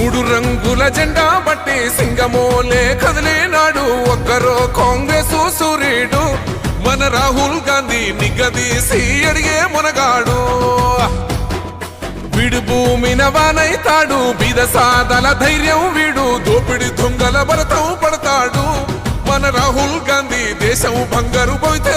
మూడు రంగుల జెండా బట్టి సింగమోలే కదిలేనాడు ఒక్కరో కాంగ్రెస్ సూర్యుడు. మన రాహుల్ గాంధీ నిగదీసి అడిగే మునగాడు. వీడు భూమి నవానైతాడు బీద సాదల ధైర్యం వీడు దోపిడి దొంగల భరతం పడతాడు. మన రాహుల్ గాంధీ దేశం బంగారు పోతే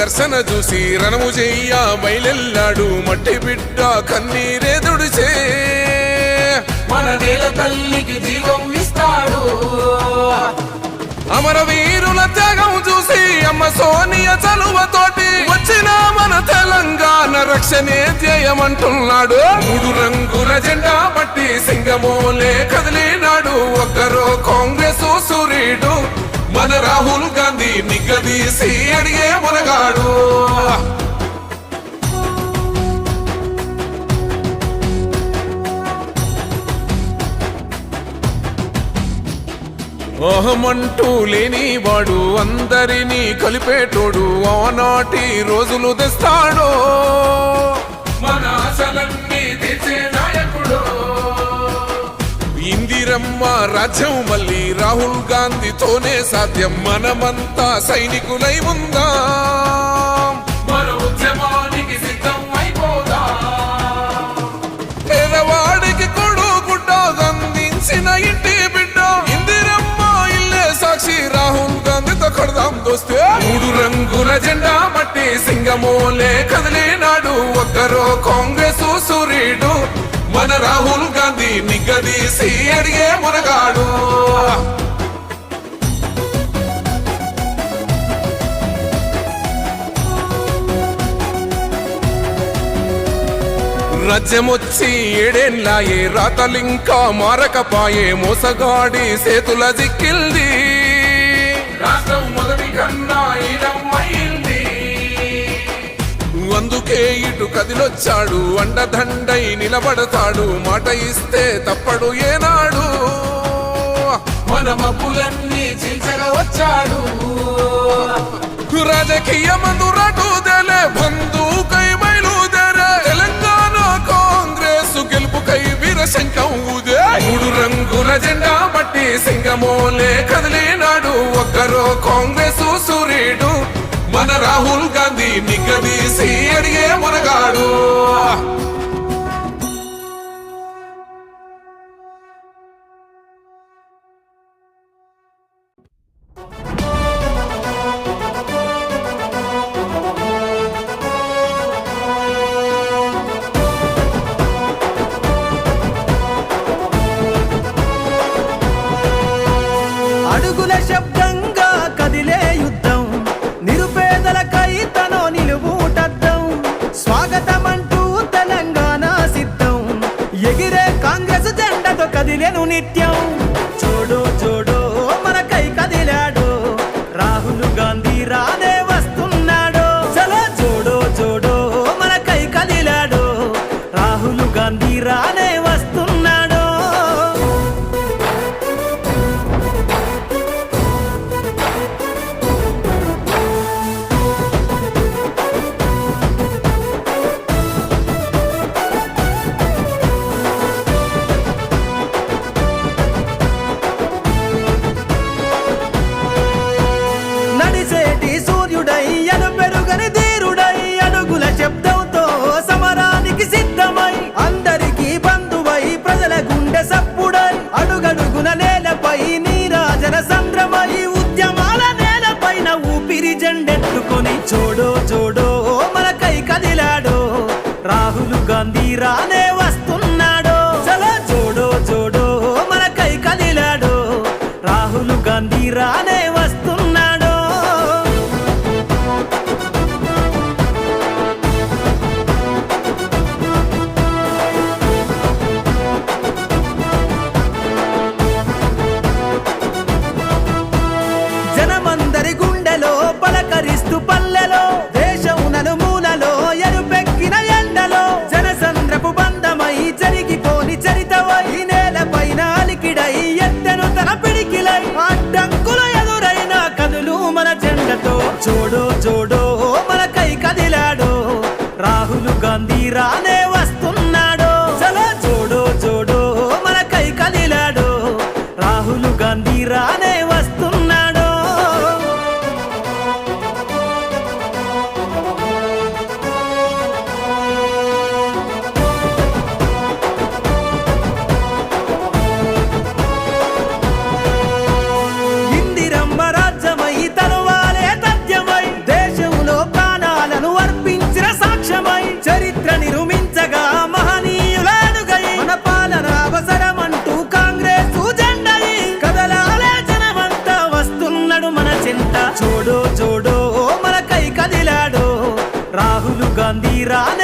సంఘర్షణ చూసి రణము చెయ్య బయలెల్లాడు మట్టి బిడ్డ కన్నీరే దుడిచే మన నేల తల్లికి జీవం ఇస్తాడు. అమరవీరుల త్యాగం చూసి అమ్మ సోనియ చలువతోటి వచ్చిన మన తెలంగాణ రక్షణే ధ్యేయమంటున్నాడు. మూడు రంగుల జెండా బట్టి సింగమోలే కదిలినాడు. ఒక్కరో కాంగ్రెస్ సూర్యుడు. మన రాహుల్ గాంధీ నిగ్గదీసి అడిగే మునగాడు. అహమంటూ లేని వాడు అందరినీ కలిపేటోడు. ఆనాటి రోజులు తెస్తాడో. ఇందిరమ్మ రాజ్యం మళ్ళీ రాహుల్ గాంధీతోనే సాధ్యం. మనమంతా సైనికులై ఉందాం. పేదవాడికి అందించిన ఇంటి బిడ్డ. ఇందిరమ్మ ఇల్లే సాక్షి రాహుల్ గాంధీతో కొడదాం దోస్తే. మూడు రంగుల జెండా బట్టి సింగమోలే కదిలినాడు. ఒక్కరో కాంగ్రెస్ సూర్యుడు. మన రాహుల్ గాంధీ నిగ్గదీసి అడిగే మునగాడు. రాజ్యమొచ్చి ఏడేళ్ళాయే రాతలింకా మారకపాయే మోసగాడి సేతుల జిక్కిల్ది రాష్ట్రం మొదటి కన్నా అందుకే ఇటు కదిలొచ్చాడు. అండదండై నిలబడతాడు. మాట ఇస్తే తప్పడు ఏనాడు. మన మబ్బులన్నీ చీల్చగా వచ్చాడు. రాజకీయమందు రటుదలే బంధుకై బయలుదేరే తెలంగాణ కాంగ్రెస్ గెలుపుకై వీరశంఖం ఊదే. మూడు రంగుల జెండా బట్టి సింగమోలే కదిలినాడు. ఒక్కరో కాంగ్రెస్ సూర్యుడు రాహుల్ గాంధీ నిగ్గదీసి అడిగే మునగాడు. కదిలేను నిత్యం. చూడు మందిరానే వస్తున్నాడో? చలో జోడో చూడో మన కై కదిలాడో? రాహుల్ గాంధీ రానే రాహుల్ గాంధీ